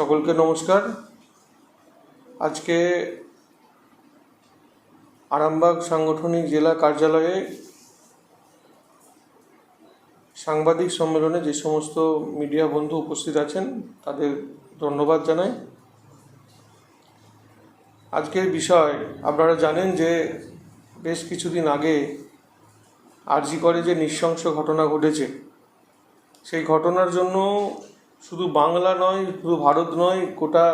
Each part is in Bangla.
সকলকে নমস্কার। আজকে আরামবাগ সাংগঠনিক জেলা কার্যালয়ে সাংবাদিক সম্মেলনে যে সমস্ত মিডিয়া বন্ধু উপস্থিত আছেন, তাদের ধন্যবাদ জানাই। আজকের বিষয়, আপনারা জানেন যে বেশ কিছুদিন আগে আরজি করে যে নৃশংস ঘটনা ঘটেছে। সেই ঘটনার জন্য শুধু বাংলা নয়, শুধু ভারত নয়, গোটা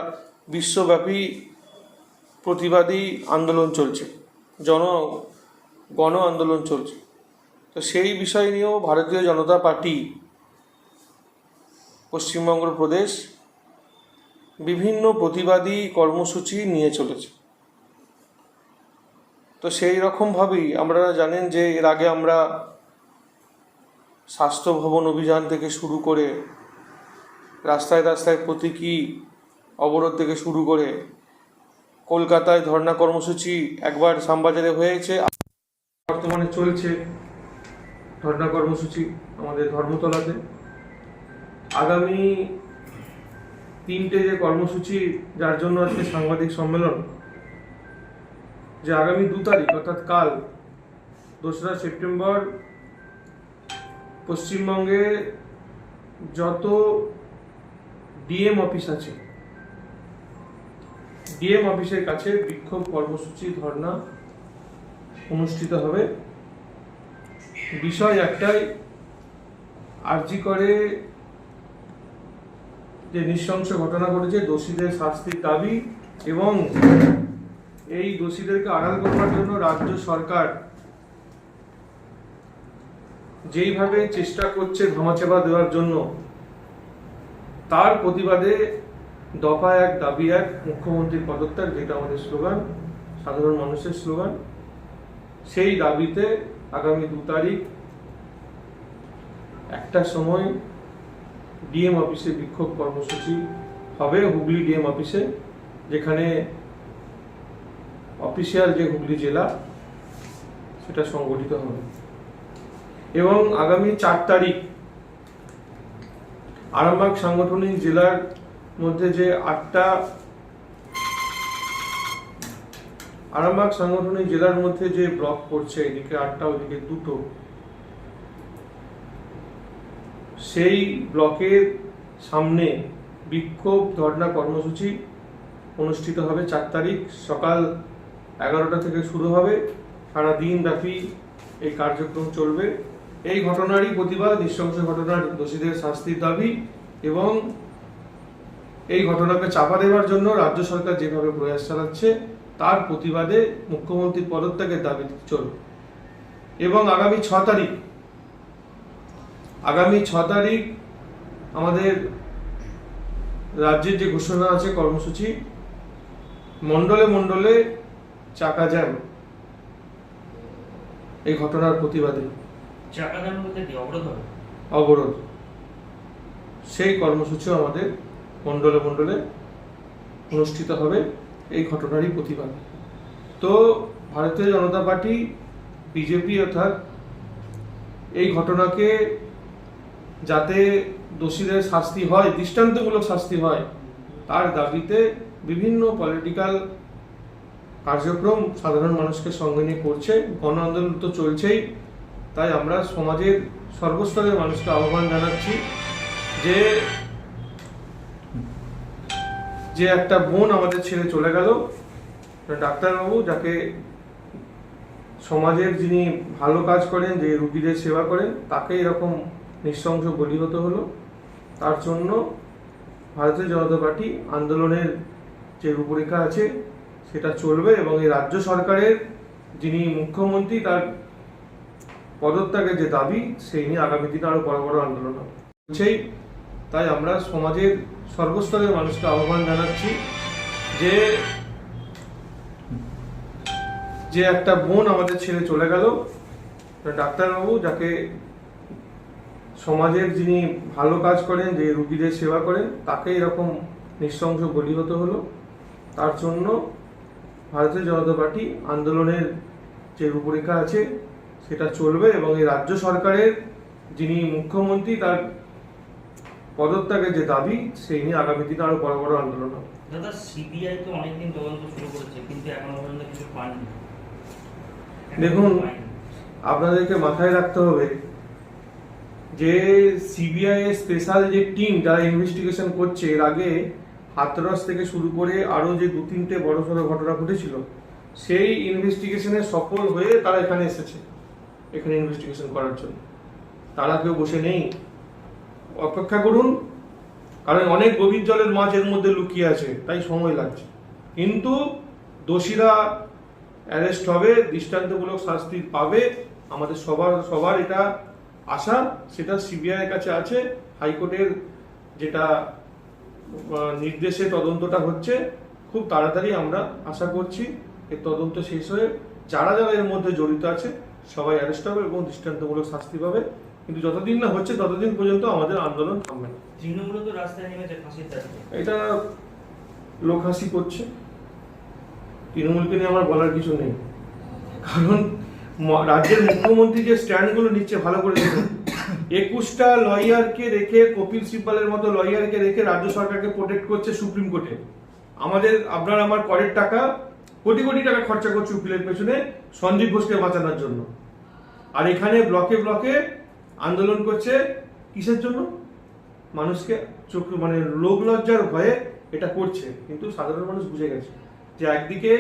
বিশ্বব্যাপী প্রতিবাদী আন্দোলন চলছে, জন, গণ আন্দোলন চলছে। তো সেই বিষয় নিয়েও ভারতীয় জনতা পার্টি, পশ্চিমবঙ্গ প্রদেশ, বিভিন্ন প্রতিবাদী কর্মসূচি নিয়ে চলেছে। তো সেই রকমভাবেই আপনারা জানেন যে এর আগে আমরা স্বাস্থ্য ভবন অভিযান থেকে শুরু করে রাস্তায় রাস্তায় প্রতীকী অবরোধ থেকে শুরু করে কলকাতায় ধর্ণা কর্মসূচি একবার শ্যামবাজারে হয়েছে। বর্তমানে চলছে ধর্ণা কর্মসূচি আমাদের ধর্মতলাতে। আগামী তিনটে যে কর্মসূচি, যার জন্য আজকে সাংবাদিক সম্মেলন, যে আগামী দু তারিখ, অর্থাৎ কাল, দোসরা সেপ্টেম্বর, পশ্চিমবঙ্গে যত ডিএম অফিস আছে। ডিএম অফিসের কাছে বিক্ষোভ কর্মসূচি ধর্ণা অনুষ্ঠিত হবে। বিষয় একটাই, আরজি করে যে নৃশংস ঘটনা ঘটেছে, দোষীদের শাস্তির দাবি এবং এই দোষীদেরকে আড়াল করবার জন্য রাজ্য সরকার যেইভাবে চেষ্টা করছে ধামাচাপা দেওয়ার জন্য তার প্রতিবাদে দফা এক দাবি এক মুখ্যমন্ত্রীর পদত্যাগ, যেটা আমাদের স্লোগান, সাধারণ মানুষের স্লোগান, সেই দাবিতে আগামী দু তারিখ একটা সময় ডিএম অফিসে বিক্ষোভ কর্মসূচি হবে, হুগলি ডিএম অফিসে, যেখানে অফিসিয়াল যে হুগলি জেলা, সেটা সংগঠিত হবে। এবং আগামী চার তারিখ আরামবাগ সাংগঠনিক জেলার মধ্যে যে আটটা আরামবাগ সাংগঠনিক জেলার মধ্যে যে ব্লক পড়ছে, এদিকে আটটা, ওদিকে দুটো, সেই ব্লকের সামনে বিক্ষোভ ধর্ণা কর্মসূচি অনুষ্ঠিত হবে চার তারিখ। সকাল এগারোটা থেকে শুরু হবে। সারা দিন ব্যাপী এই কার্যক্রম চলবে। এই ঘটনারই প্রতিবাদ, নৃশংস ঘটনার দোষীদের শাস্তির দাবি এবং এই ঘটনাকে চাপা দেওয়ার জন্য রাজ্য সরকার যেভাবে প্রয়াস চালাচ্ছে, তার প্রতিবাদে মুখ্যমন্ত্রীর পদত্যাগের দাবি চলবে। এবং আগামী ছ তারিখ, আগামী ছ তারিখ আমাদের রাজ্যের যে ঘোষণা আছে কর্মসূচি, মণ্ডলে মণ্ডলে চাকা জ্যাম। এই ঘটনার প্রতিবাদে। অবরোধ সেই কর্মসূচিও আমাদের মণ্ডলে মণ্ডলে অনুষ্ঠিত হবে। এই ঘটনারই প্রতিবাদ। তো ভারতীয় জনতা পার্টি, বিজেপি অর্থাৎ এই ঘটনাকে যাতে দোষীদের শাস্তি হয়, দৃষ্টান্তমূলক শাস্তি হয়, তার দাবিতে বিভিন্ন পলিটিক্যাল কার্যক্রম সাধারণ মানুষকে সঙ্গে নিয়ে করছে। গণ আন্দোলন তো চলছেই। তাই আমরা সমাজের সর্বস্তরের মানুষকে আহ্বান জানাচ্ছি যে যে একটা বোন আমাদের ছেড়ে চলে গেল। ডাক্তারবাবু যাকে সমাজের যিনি ভালো কাজ করেন, যে রুগীদের সেবা করেন, তাকে এরকম নৃশংস বলি হতে হলো। তার জন্য ভারতীয় জনতা পার্টি আন্দোলনের যে রূপরেখা আছে, সেটা চলবে এবং এই রাজ্য সরকারের যিনি মুখ্যমন্ত্রী, তার পদত্যাগের যে দাবি, সেই নিয়ে আগামী দিনে আরও বড় বড় আন্দোলন হবে। তাই আমরা সমাজের সর্বস্তরের মানুষকে আহ্বান জানাচ্ছি যে যে একটা বোন আমাদের ছেড়ে চলে গেল ডাক্তারবাবু, যাকে সমাজের যিনি ভালো কাজ করেন, যে রুগীদের সেবা করেন, তাকে এরকম নৃশংস বলি হতে হলো। তার জন্য ভারতীয় জনতা পার্টি আন্দোলনের যে রূপরেখা আছে সেটা চলবে এবং এই রাজ্য সরকারের যিনি মুখ্যমন্ত্রী তার পদত্যাগের যে দাবি সেই নিয়ে আগামী দিনে আরও বড় বড় আন্দোলন হবে। দাদা সিবিআই তো অনেকদিন তদন্ত শুরু করেছে কিন্তু এখনও পর্যন্ত কিছু পাননি। দেখুন, আপনাদেরকে মাথায় রাখতে হবে যে সিবিআই এর স্পেশাল যে টিম যারা ইনভেস্টিগেশন করছে এর আগে হাতরস থেকে শুরু করে আরও যে দু তিনটে বড় সড়ো ঘটনা ঘটেছিল সেই ইনভেস্টিগেশনে সফল হয়ে তারা এখানে এসেছে। এখানে ইনভেস্টিগেশন করার জন্য। তারা কেউ বসে নেই। অপেক্ষা করুন, কারণ অনেক গভীর জলের মাছ এর মধ্যে লুকিয়ে আছে, তাই সময় লাগছে। কিন্তু দোষীরা অ্যারেস্ট হবে, দৃষ্টান্তমূলক শাস্তি পাবে। আমাদের সবার সবার এটা আশা, সেটা সিবিআই এর কাছে আছে। হাইকোর্টের যেটা নির্দেশে তদন্তটা হচ্ছে, খুব তাড়াতাড়ি আমরা আশা করছি এর তদন্ত শেষ হয়ে যারা যারা এর মধ্যে জড়িত আছে সবাই অ্যারেস্ট হবে এবং দৃষ্টান্তমূলক শাস্তি পাবে। কিন্তু যতদিন না হচ্ছে ততদিন পর্যন্ত আমাদের আন্দোলন থামবে না। তৃণমূল তো রাস্তায় নেমেছে ফাঁসির এটা লোক হাসি করছে। তৃণমূলকে নিয়ে আমার বলার কিছু নেই। কারণ রাজ্যের মুখ্যমন্ত্রী যে স্ট্যান্ডগুলো নিচ্ছে ভালো করে দেখুন। একুশটা লয়ারকে রেখে কপিল সিব্বালের মতো লয়ারকে রেখে রাজ্য সরকারকে প্রোটেক্ট করছে সুপ্রিম কোর্টে। আমাদের আপনার আমার করের টাকা কোটি কোটি টাকা খরচা করছে উকিলের পেছনে সঞ্জীব ঘোষকে বাঁচানোর জন্য। আর এখানে ব্লকে ব্লকে আন্দোলন করছে কিসের জন্য? মানুষকে চোখ মানে লোক লজ্জার ভয়ে এটা করছে। কিন্তু সাধারণ মানুষ বুঝে গেছে যে একদিকে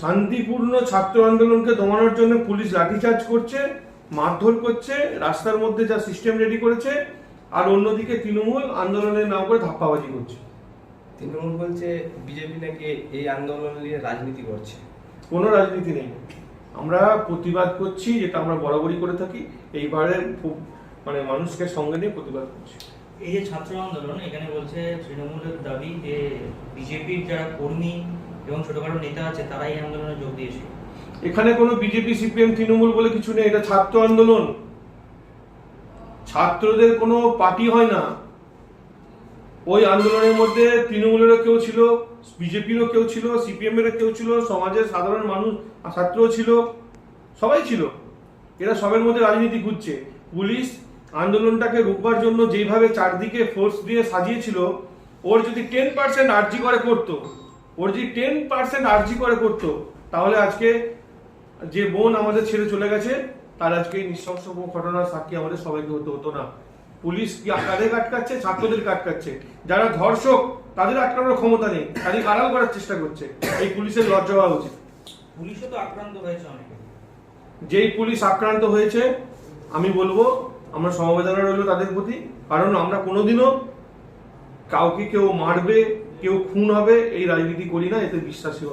শান্তিপূর্ণ ছাত্র আন্দোলনকে দমানোর জন্য পুলিশ লাঠিচার্জ করছে, মারধর করছে, রাস্তার মধ্যে যা সিস্টেম রেডি করেছে, আর অন্যদিকে তৃণমূল আন্দোলনের নাম করে ধাপ্পাবাজি করছে। তৃণমূল বলছে বিজেপি নাকি এই আন্দোলন নিয়ে রাজনীতি করছে। কোনো রাজনীতি নেই। আমরা প্রতিবাদ করছি যেটা আমরা বরাবরই করে থাকি। এইবারে খুব মানে মানুষকে সঙ্গে নিয়ে প্রতিবাদ করছি। এই যে ছাত্র আন্দোলন এখানে বলছে তৃণমূলের দাবি যে বিজেপির যারা কর্মী এবং ছোটখাটো নেতা আছে তারাই এই আন্দোলনে যোগ দিয়েছে। এখানে কোনো বিজেপি সিপিএম তৃণমূল বলে কিছু নেই। এটা ছাত্র আন্দোলন। ছাত্রদের কোনো পার্টি হয় না। ওই আন্দোলনের মধ্যে তৃণমূলেরও কেউ ছিল, বিজেপিরও কেউ ছিল সিপিএম এরও কেউ ছিল, সমাজের সাধারণ মানুষ, ছাত্রও ছিল, সবাই ছিল। এরা সবের মধ্যে রাজনীতি ঘুরছে পুলিশ আন্দোলনটাকে রুখবার জন্য যেভাবে চারদিকে ফোর্স দিয়ে সাজিয়েছিল, ওর যদি টেন পার্সেন্ট আর্জি করে করতো, ওর যদি টেন পার্সেন্ট আর্জি করে করতো, তাহলে আজকে যে বোন আমাদের ছেড়ে চলে গেছে, তার আজকে এই ঘটনার সাক্ষী আমাদের সবাইকে হতে হতো না। পুলিশ কি কাদের আটকাচ্ছে ছাত্রদের আটকাচ্ছে যারা ধর্ষক তাদের আটকানোর ক্ষমতা নেই। তাদের আড়াল করার চেষ্টা করছে। এই পুলিশের লজ্জা হওয়া উচিত। পুলিশও তো আক্রান্ত হয়েছে অনেকে। যেই পুলিশ আক্রান্ত হয়েছে আমি বলব আমরা সমবেদনা রইল তাদের প্রতি। কারণ আমরা কোনোদিনও কাউকে কেউ মারবে কেউ খুন হবে এই রাজনীতি করি না এতে বিশ্বাসী